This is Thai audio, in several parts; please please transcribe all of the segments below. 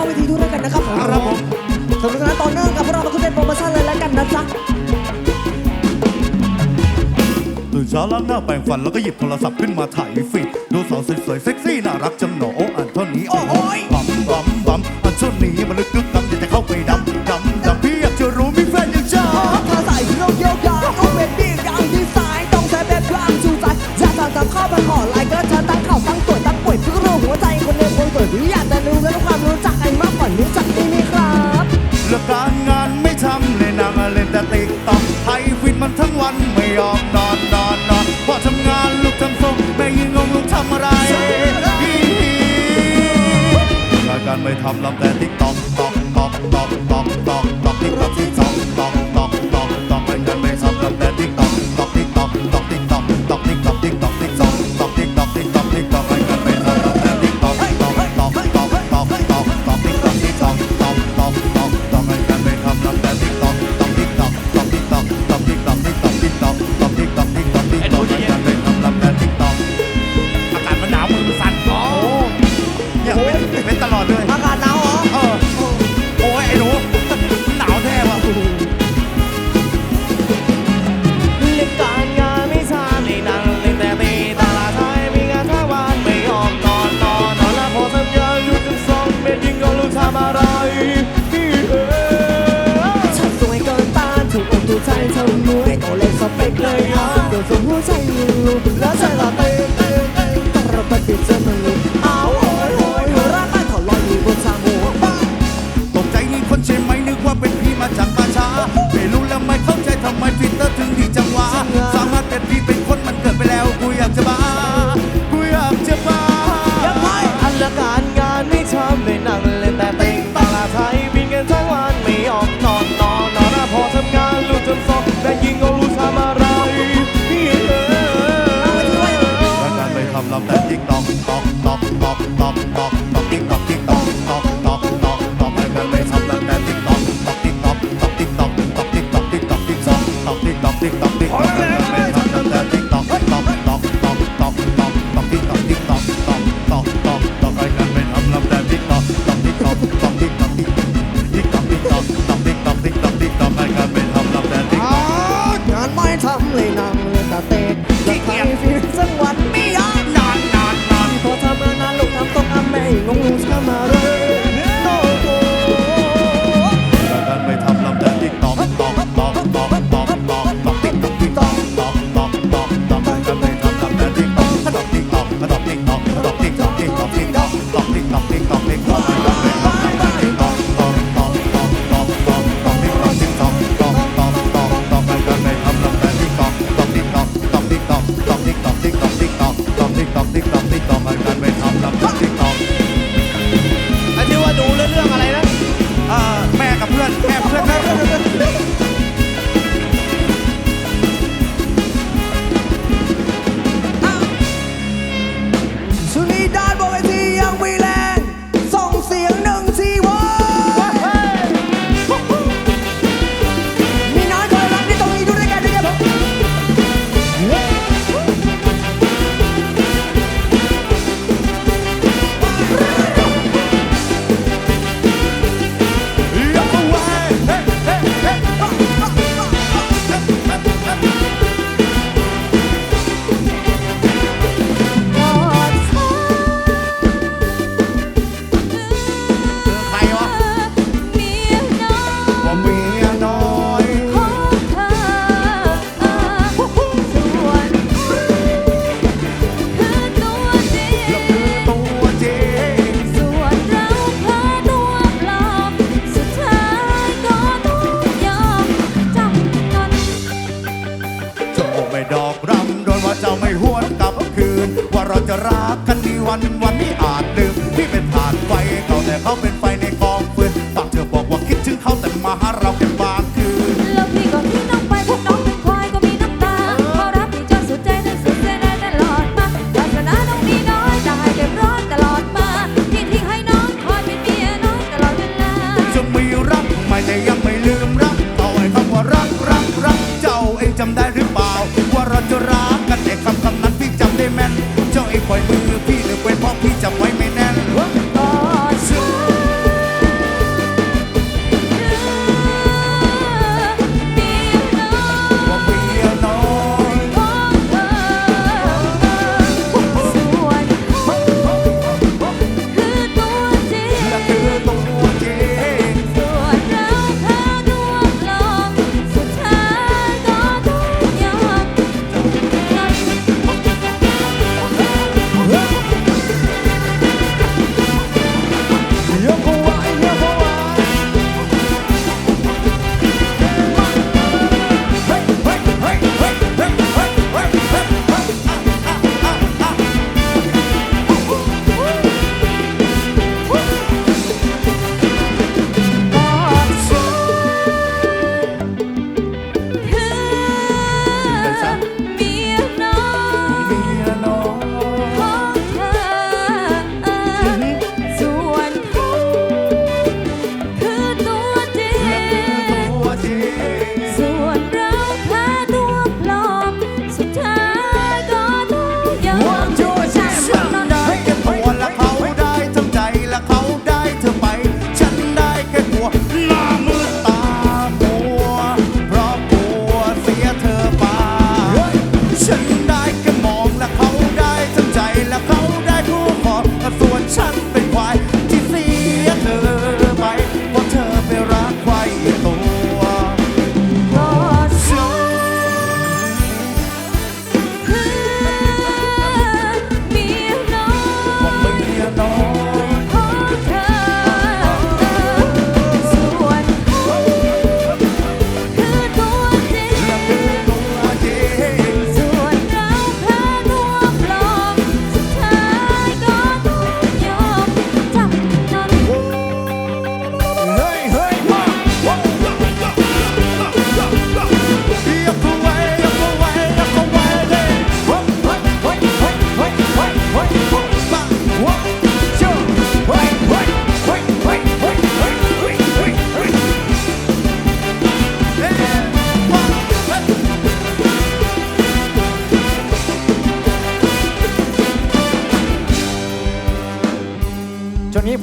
าเวทีด้วยกันนะครับผมครับผมสำหรับต่อเนื่องกับพวกเรามาคุณเป็นโปรโมชั่นเลยแล้วกันนะจ๊ะตื่นเช้าล้างหน้าแปรงฟันแล้วก็หยิบโทรศัพท์ขึ้นมาถ่ายฟีดดูสาวสวยๆเซ็กซี่น่ารักจังหนอ เลือการงานไม่ทำเลยนั่งเล่นแต่ติ๊กต็อกไทยฟินมันทั้งวันไม่ยอมนอนนอนนอนพอทำงานลูกทำทรงแม่ยิงงงลูกทำอะไรการไม่ทำลำแต่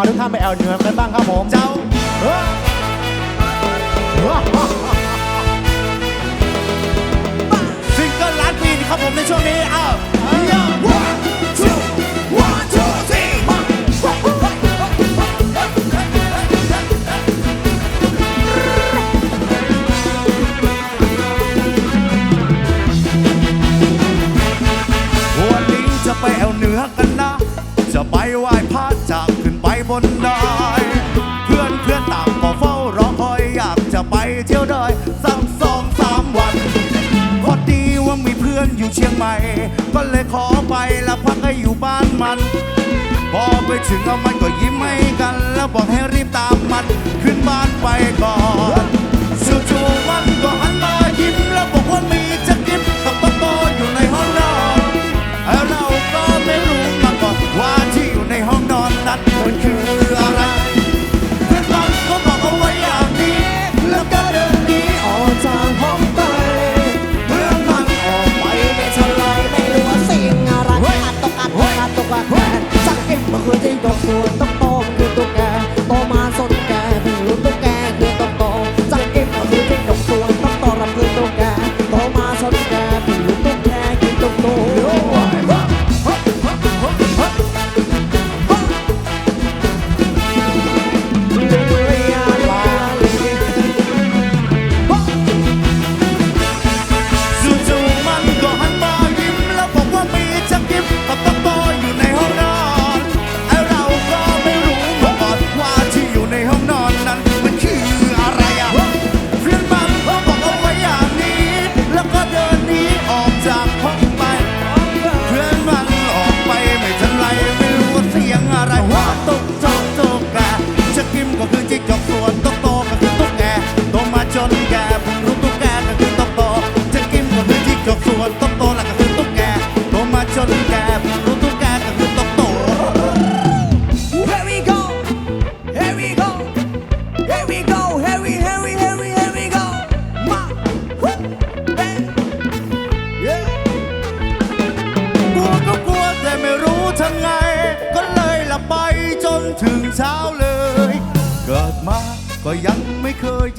าทุกท่านไปแอลเหนือกันบ้างครับผม เจ้าซิงเกิลล้านปีครับผมในช่วงนี้อ้าวจะไปเอวเหนือกันนะ จะไปไหว ยวได้สักสองสามวัน พอดีว่ามีเพื่อนอยู่เชียงใหม่ ก็เลยขอไปแล้วพักให้อยู่บ้านมัน พอไปถึงเอามันก็ยิ้มให้กัน แล้วบอกให้รีบตามมัน ขึ้นบ้านไปก่อนจู่ๆมันก็หันมายิ้มแล้วบอกว่ามีจะกินตับปโตอยู่ในห้องนอนแล้วเราก็ไม่รู้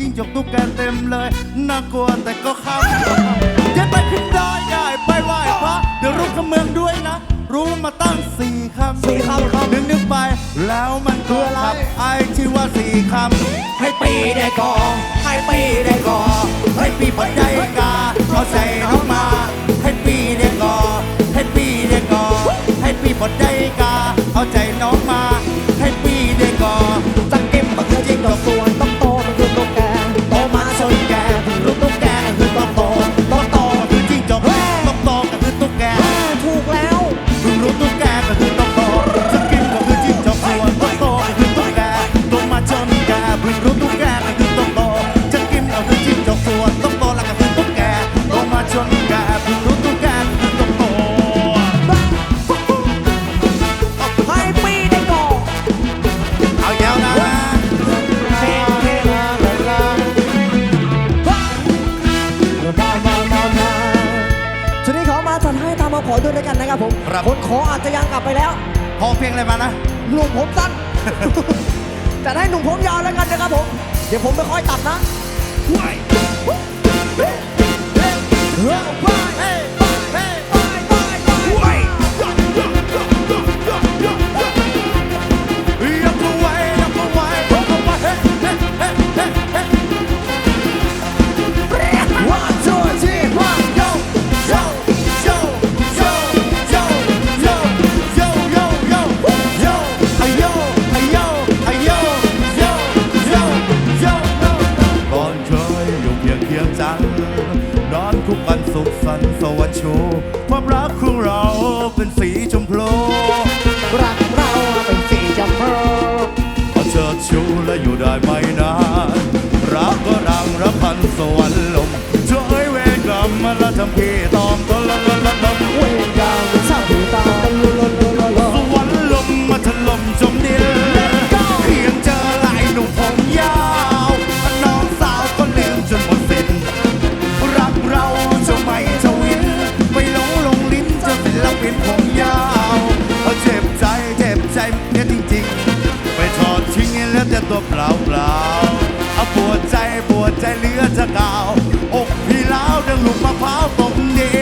จิ้งจกตุ๊กแกเต็มเลย น่ากลัวแต่ก็ข้ามจะไปขึ้นดอยได้ไปไหว้พระเดี๋ยวรู้ขเมืองด้วยนะ รู้มาตั้งสี่คำสี่คำคำนึกนึกไป แล้วมันคืออะไรไอชื่ว่าสี่คำให้ปีได้ก่อให้ปีได้ก่อให้ปีพอใจกาเขาใส่เข้ามา ด้วยด้วยกันนะครับผมคบคนขออาจจะยังกลับไปแล้วพอเพียงอะไรมานะ หนุ่มผมสั้น จะให้หนุ่มผมยาวแล้วกันนะครับผม เดี๋ยวผมไปคอยตัดนะ เฮ้ย papá, bom dia.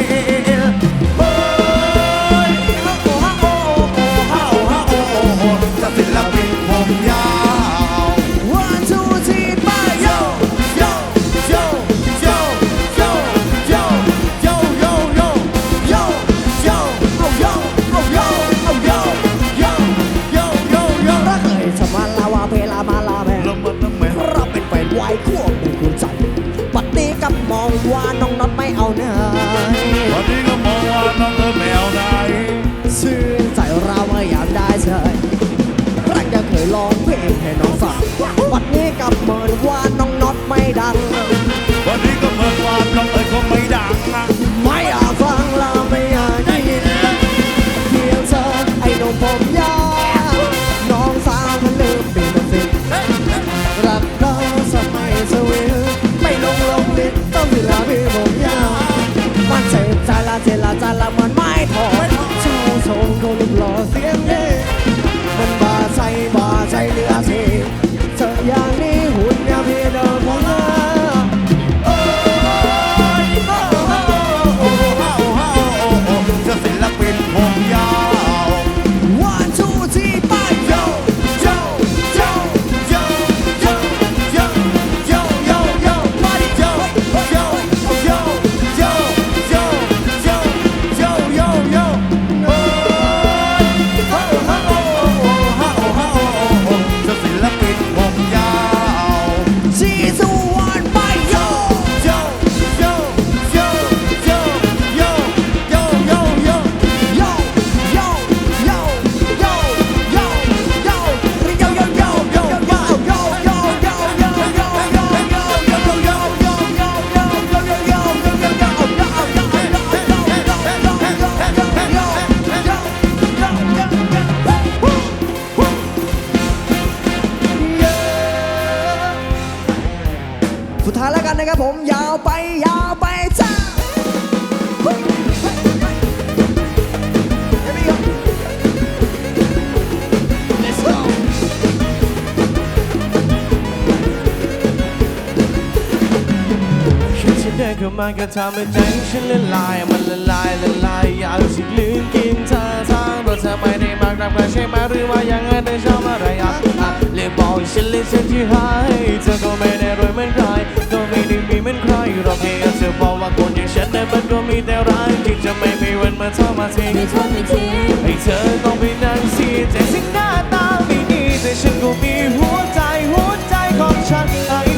แค่ฉันเข้ามาก็ทำให้ใจฉันละลายมันละลายละลายอยากสิลืมกินเธอทางรถเธอไม่ได้มากนักใช่ไหมหรือว่ายังไงเธอชอบอะไรอะเลยบอกฉันเลยฉันที่ให้เธอก็ไม่ได้รวยเหมือนใครก็ไม่ได้มีเหมือนใครหรอกเพียงเธอบอกว่าคนอย่างฉันนั้นมันก็มีแต่ร้ายที่จะไม่มีวันมาเท่ามาทิ้งไม่ทนไม่ทิ้งให้เธอต้องไปนั่งเสียใจสิ่งหน้าตาไม่ดีแต่ฉันก็มีหัวใจหัวใจของฉัน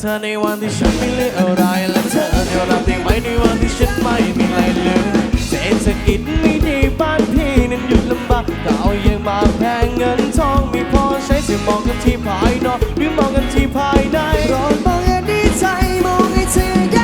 เธอในวันที่ฉันไม่เหลืออะไรและเธอจะรับได้ไหมในวันที่ฉันไม่มีอะไรเหลือเศรษฐกิจไม่ดีบ้านพี่นั้นหยุดลำบากดาวยังมาแพงเงินทองไม่พอใช้จะมองกันที่ภายนอกหรือมองกันที่ภายในโปรดมองอดีใจมองให้เธอ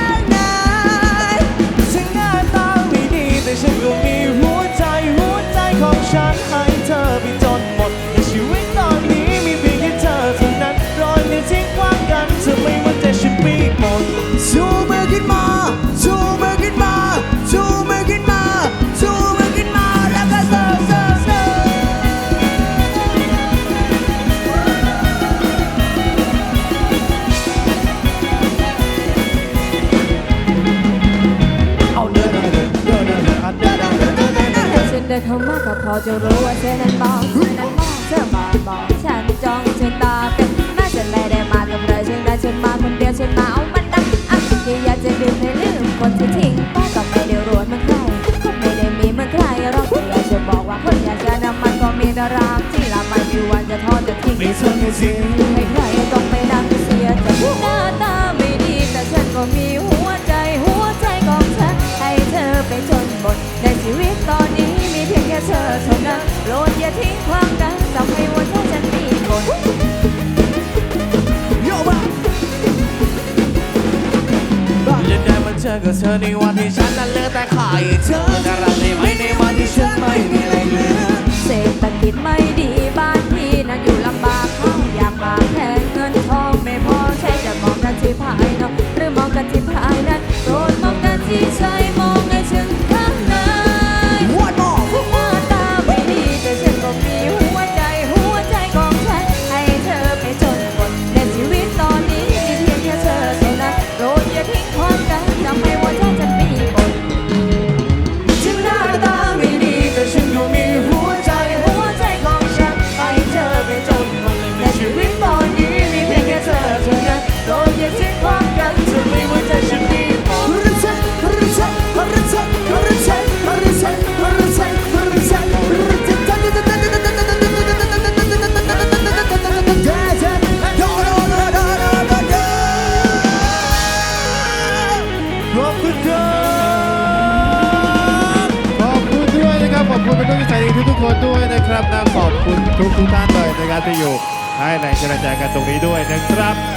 ทิ้งไม่ทนให้ใครต้องไปนั่งเสียใจหน้าตาไม่ดีแต่ฉันก็มีหัวใจหัวใจของฉัน ให้เธอไปจนหมดในชีวิตตอนนี้มีเพียงแค่เธอเท่านั้นโปรดอย่าทิ้งความกันทำให้หัวใจฉันมีคน โยมาและได้มาเจอกับเธอในวันที่ฉันนั้นเหลือแต่ขายเธอ แจรจากันตรงนี้ด้วยนะครับ